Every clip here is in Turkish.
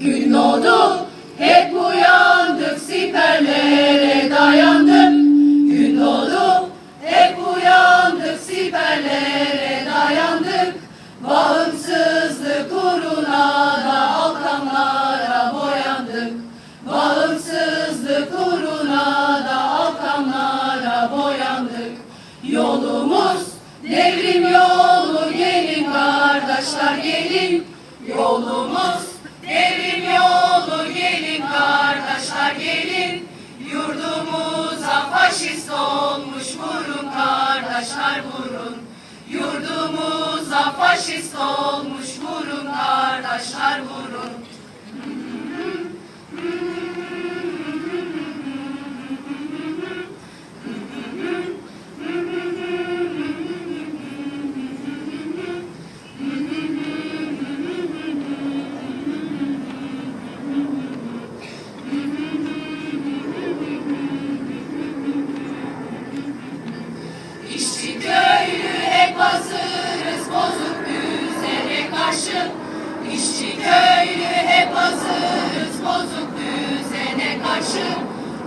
Gün oldu hep uyandık siperlere dayandık. Gün oldu hep uyandık siperlere dayandık. Bağımsızlık uğruna da alkanlara boyandık. Bağımsızlık uğruna da alkanlara boyandık. Yolumuz devrim yolu gelin kardeşler gelin yolumuz. Kardeşler vurun. Yurdumuza faşist olmuş karşı.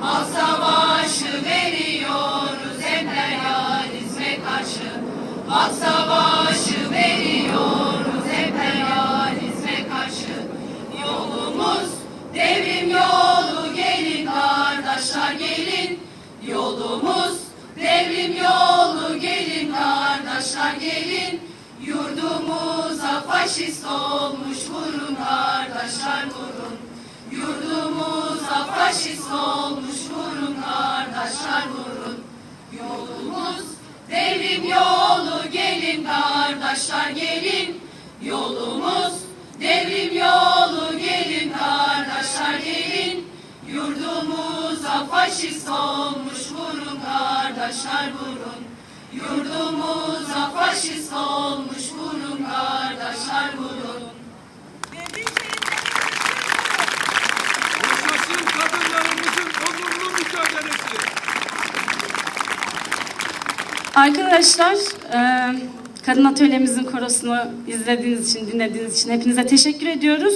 Al savaşı veriyoruz emperyalizme karşı. Al savaşı veriyoruz emperyalizme karşı. Yolumuz devrim yolu gelin kardeşler gelin. Yolumuz devrim yolu gelin kardeşler gelin. Yurdumuza faşist olmuş vurun kardeşler faşist olmuş vurun kardeşler vurun. Yolumuz devrim yolu gelin kardeşler gelin. Yolumuz devrim yolu gelin kardeşler gelin. Yurdumuza faşist olmuş vurun kardeşler vurun. Yurdumuza faşist olmuş vurun kardeşler vurun. Arkadaşlar, e, Kadın Atölyemizin korosunu izlediğiniz için, dinlediğiniz için hepinize teşekkür ediyoruz.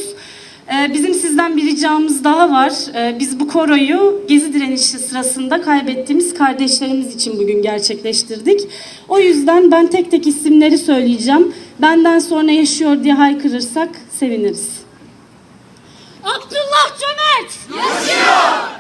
E, Bizim sizden bir ricamız daha var. E, Biz bu koroyu Gezi direnişi sırasında kaybettiğimiz kardeşlerimiz için bugün gerçekleştirdik. O yüzden ben tek tek isimleri söyleyeceğim. Benden sonra yaşıyor diye haykırırsak seviniriz. Abdullah Cömert! Yaşıyor!